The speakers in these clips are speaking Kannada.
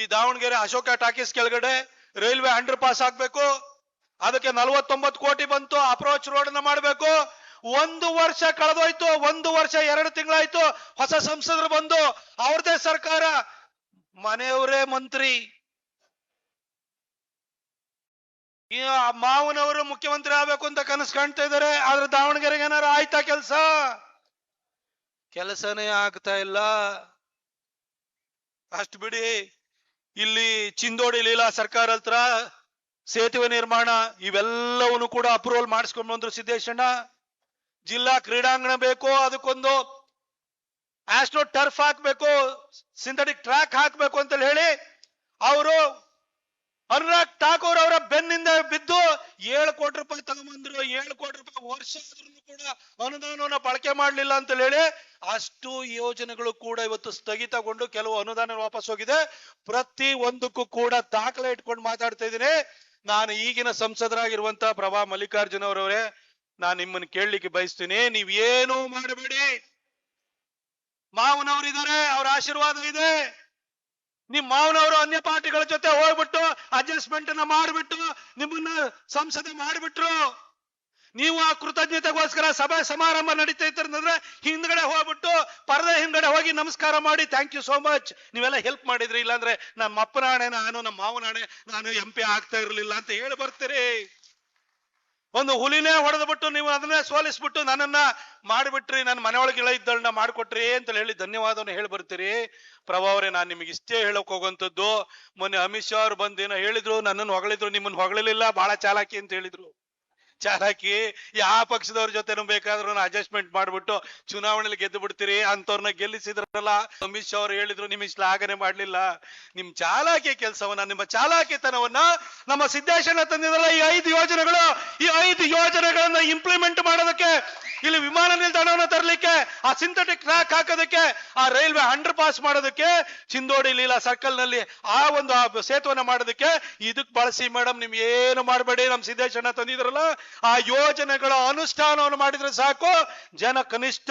ಈ ದಾವಣಗೆರೆ ಅಶೋಕ ಟಾಕೀಸ್ ಕೆಳಗಡೆ ರೈಲ್ವೆ ಅಂಡರ್ ಪಾಸ್ ಆಗ್ಬೇಕು. ಅದಕ್ಕೆ ನಲವತ್ತೊಂಬತ್ತು ಕೋಟಿ ಬಂತು ಅಪ್ರೋಚ್ ರೋಡ್ನ ಮಾಡಬೇಕು. ಒಂದು ವರ್ಷ ಕಳೆದೋಯ್ತು, ಒಂದು ವರ್ಷ ಎರಡು ತಿಂಗಳಾಯ್ತು, ಹೊಸ ಸಂಸದರು ಬಂದು ಅವ್ರದೇ ಸರ್ಕಾರ, ಮನೆಯವರೇ ಮಂತ್ರಿ. ಮಾವನವರು ಮುಖ್ಯಮಂತ್ರಿ ಆಗ್ಬೇಕು ಅಂತ ಕನಸು ಕಾಣ್ತಾ ಇದಾರೆ ಆದ್ರೆ ದಾವಣಗೆರೆಗೆ ಏನಾರ ಆಯ್ತಾ ಕೆಲಸ? ಕೆಲಸನೇ ಆಗ್ತಾ ಇಲ್ಲ. ಅಷ್ಟು ಬಿಡಿ. ಇಲ್ಲಿ ಚಿಂದೋಡಿ ಲೀಲಾ ಸರ್ಕಾರ ಹತ್ರ ಸೇತುವೆ ನಿರ್ಮಾಣ, ಇವೆಲ್ಲವನ್ನು ಕೂಡ ಅಪ್ರೂವಲ್ ಮಾಡಿಸ್ಕೊಂಡು ಬಂದ್ರು ಸಿದ್ದೇಶಣ್ಣ. ಜಿಲ್ಲಾ ಕ್ರೀಡಾಂಗಣ ಬೇಕು, ಅದಕ್ಕೊಂದು ಆಸ್ಟ್ರೋ ಟರ್ಫ್ ಹಾಕ್ಬೇಕು, ಸಿಂಥೆಟಿಕ್ ಟ್ರ್ಯಾಕ್ ಹಾಕ್ಬೇಕು ಅಂತ ಹೇಳಿ ಅವರು ಅನುರಾಗ್ ಠಾಕೂರ್ ಅವರ ಬೆನ್ನಿಂದ ಬಿದ್ದು ಏಳು ಕೋಟಿ ರೂಪಾಯಿ ತಗೊಂಡ್ಬಂದ್ರು ಏಳು ಕೋಟಿ ರೂಪಾಯಿ ವರ್ಷ ಆದ್ರೂ ಕೂಡ ಅನುದಾನವನ್ನ ಬಳಕೆ ಮಾಡಲಿಲ್ಲ ಅಂತ ಹೇಳಿ ಅಷ್ಟು ಯೋಜನೆಗಳು ಕೂಡ ಇವತ್ತು ಸ್ಥಗಿತಗೊಂಡು ಕೆಲವು ಅನುದಾನ ವಾಪಸ್ ಹೋಗಿದೆ. ಪ್ರತಿ ಒಂದಕ್ಕೂ ಕೂಡ ದಾಖಲೆ ಇಟ್ಕೊಂಡು ಮಾತಾಡ್ತಾ ಇದ್ದೀನಿ. ನಾನು ಈಗಿನ ಸಂಸದರಾಗಿರುವಂತ ಪ್ರಭಾ ಮಲ್ಲಿಕಾರ್ಜುನ ಅವರವರೇ, ನಾನು ನಿಮ್ಮನ್ನು ಕೇಳಲಿಕ್ಕೆ ಬಯಸ್ತೀನಿ. ನೀವೇನು ಮಾಡಬೇಡಿ. ಮಾವನವರಿದ್ದಾರೆ, ಅವ್ರ ಆಶೀರ್ವಾದ ಇದೆ. ನಿಮ್ ಮಾವನವರು ಅನ್ಯ ಪಾರ್ಟಿಗಳ ಜೊತೆ ಹೋಗ್ಬಿಟ್ಟು ಅಡ್ಜಸ್ಟ್ಮೆಂಟ್ ಅನ್ನ ಮಾಡಿಬಿಟ್ಟು ನಿಮ್ಮನ್ನ ಸಂಸದೆ ಮಾಡಿಬಿಟ್ರು. ನೀವು ಆ ಕೃತಜ್ಞತೆಗೋಸ್ಕರ ಸಭೆ ಸಮಾರಂಭ ನಡೀತಾ ಇತ್ತಂದ್ರೆ ಹಿಂದ್ಗಡೆ ಹೋಗ್ಬಿಟ್ಟು ಪರದೆ ಹಿಂದ್ಗಡೆ ಹೋಗಿ ನಮಸ್ಕಾರ ಮಾಡಿ ಥ್ಯಾಂಕ್ ಯು ಸೋ ಮಚ್ ನೀವೆಲ್ಲ ಹೆಲ್ಪ್ ಮಾಡಿದ್ರಿ, ಇಲ್ಲಾಂದ್ರೆ ನಮ್ಮ ಅಪ್ಪನಾಣೆ ನಾನು ನಮ್ಮ ಮಾವನಾಣೆ ನಾನು ಎಂ ಪಿ ಆಗ್ತಾ ಇರಲಿಲ್ಲ ಅಂತ ಹೇಳಿ ಬರ್ತೀರಿ. ಒಂದು ಹುಲಿನೇ ಹೊಡೆದ್ಬಿಟ್ಟು ನೀವು ಅದನ್ನೇ ಸೋಲಿಸ್ಬಿಟ್ಟು ನನ್ನನ್ನ ಮಾಡಿಬಿಟ್ರಿ, ನನ್ನ ಮನೆಯೊಳಗೆ ಇಳ ಮಾಡಿಕೊಟ್ರಿ ಅಂತ ಹೇಳಿ ಧನ್ಯವಾದವನ್ನು ಹೇಳಿ ಬರ್ತೀರಿ. ಪ್ರಭಾವರೇ ನಾನು ನಿಮಗೆ ಇಷ್ಟೇ ಹೇಳಕ್ ಹೋಗುವಂಥದ್ದು. ಮೊನ್ನೆ ಅಮಿತ್ ಶಾ ಅವ್ರು ಬಂದೇನೋ ಹೇಳಿದ್ರು, ನನ್ನನ್ನು ಹೊಗಳಿದ್ರು, ನಿಮ್ಮನ್ನ ಹೊಗಳಲಿಲ್ಲ ಬಹಳ ಚಾಲಾಕಿ ಅಂತ ಹೇಳಿದ್ರು. ಚಾಲಾಕಿ ಯಾವ ಪಕ್ಷದವ್ರ ಜೊತೆನೂ ಬೇಕಾದ್ರೂ ಅಡ್ಜಸ್ಟ್ಮೆಂಟ್ ಮಾಡ್ಬಿಟ್ಟು ಚುನಾವಣೆಯಲ್ಲಿ ಗೆದ್ದು ಬಿಡ್ತೀರಿ ಅಂತವ್ರನ್ನ ಗೆಲ್ಲಿಸಿದ್ರಲ್ಲ, ಅಮಿತ್ ಶಾ ಅವ್ರು ಹೇಳಿದ್ರು ನಿಮಗೆ ಶ್ಲಾಘನೆ ಮಾಡ್ಲಿಲ್ಲ. ನಿಮ್ ಚಾಲಾಕಿ ಕೆಲಸವನ್ನ, ನಿಮ್ಮ ಚಾಲಾಕಿತನವನ್ನ ನಮ್ಮ ಸಿದ್ದೇಶನ ತಂದಿದ್ರಲ್ಲ ಈ ಐದು ಯೋಜನೆಗಳು. ಈ ಐದು ಯೋಜನೆಗಳನ್ನ ಇಂಪ್ಲಿಮೆಂಟ್ ಮಾಡೋದಕ್ಕೆ ಇಲ್ಲಿ ವಿಮಾನ ನಿಲ್ದಾಣವನ್ನ ತರಲಿಕ್ಕೆ, ಆ ಸಿಂಥೆಟಿಕ್ ಟ್ರ್ಯಾಕ್ ಹಾಕೋದಕ್ಕೆ, ಆ ರೈಲ್ವೆ ಅಂಡರ್ ಪಾಸ್ ಮಾಡೋದಕ್ಕೆ, ಚಿಂದೋಡಿ ಲೀಲಾ ಸರ್ಕಲ್ನಲ್ಲಿ ಆ ಒಂದು ಸೇತುವೆನ ಮಾಡೋದಕ್ಕೆ, ಇದಕ್ ಬಳಸಿ ಮೇಡಮ್ ನಿಮ್ ಏನು ಮಾಡಬೇಡಿ, ನಮ್ ಸಿದ್ದೇಶನ ತಂದಿದ್ರಲ್ಲ, ಆ ಯೋಜನೆಗಳ ಅನುಷ್ಠಾನವನ್ನು ಮಾಡಿದ್ರೆ ಸಾಕು. ಜನ ಕನಿಷ್ಠ,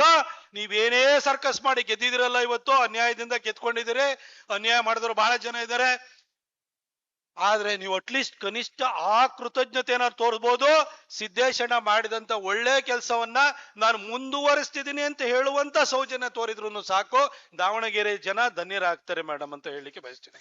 ನೀವೇನೇ ಸರ್ಕಸ್ ಮಾಡಿ ಗೆದ್ದಿದಿರಲ್ಲ ಇವತ್ತು, ಅನ್ಯಾಯದಿಂದ ಗೆದ್ಕೊಂಡಿದ್ದೀರಿ. ಅನ್ಯಾಯ ಮಾಡಿದ್ರು ಬಹಳ ಜನ ಇದ್ದಾರೆ. ಆದ್ರೆ ನೀವು ಅಟ್ಲೀಸ್ಟ್ ಕನಿಷ್ಠ ಆ ಕೃತಜ್ಞತೆ ತೋರಿಸಬಹುದು ತೋರಿಸ್ಬೋದು. ಸಿದ್ದೇಶಣ್ಣ ಮಾಡಿದಂತ ಒಳ್ಳೆ ಕೆಲಸವನ್ನ ನಾನು ಮುಂದುವರಿಸ್ತಿದ್ದೀನಿ ಅಂತ ಹೇಳುವಂತ ಸೌಜನ್ಯ ತೋರಿದ್ರು ಸಾಕು. ದಾವಣಗೆರೆ ಜನ ಧನ್ಯರಾಗ್ತಾರೆ ಮೇಡಮ್ ಅಂತ ಹೇಳಲಿಕ್ಕೆ ಬಯಸ್ತೀನಿ.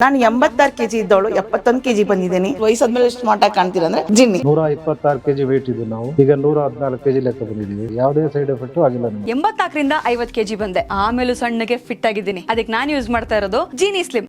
ನಾನು ಎಂಬತ್ತಾರು ಕೆಜಿ ಇದ್ದವಳು ಎಪ್ಪತ್ತೊಂದು ಕೆಜಿ ಬಂದಿದ್ದೀನಿ. ವಯಸ್ಸಾದ್ಮೇಲೆ ಎಷ್ಟು ಮಾಟ ಕಾಣ್ತೀರ ಅಂದ್ರೆ ಜಿನ್ನಿ. ನೂರ ಇಪ್ಪತ್ತಾರು ಕೆಜಿ ವೇಟ್ ಇದ್ದು ನಾವು. ಈಗ ನೂರ ಹದಿನಾಲ್ಕು ಕೆಜಿ ಲೆಕ್ಕ ಬಂದಿದ್ದೀವಿ. ಯಾವುದೇ ಸೈಡ್ ಎಫೆಕ್ಟ್ ಆಗಿಲ್ಲ ಎಂಬತ್ನಾಲ್ಕರಿಂದ ಐವತ್ ಕೆಜಿ ಬಂದೆ. ಆಮೇಲೆ ಸಣ್ಣಗೆ ಫಿಟ್ ಆಗಿದ್ದೀನಿ. ಅದಕ್ಕೆ ನಾನು ಯೂಸ್ ಮಾಡ್ತಾ ಇರೋದು ಜೀನಿ ಸ್ಲಿಮ್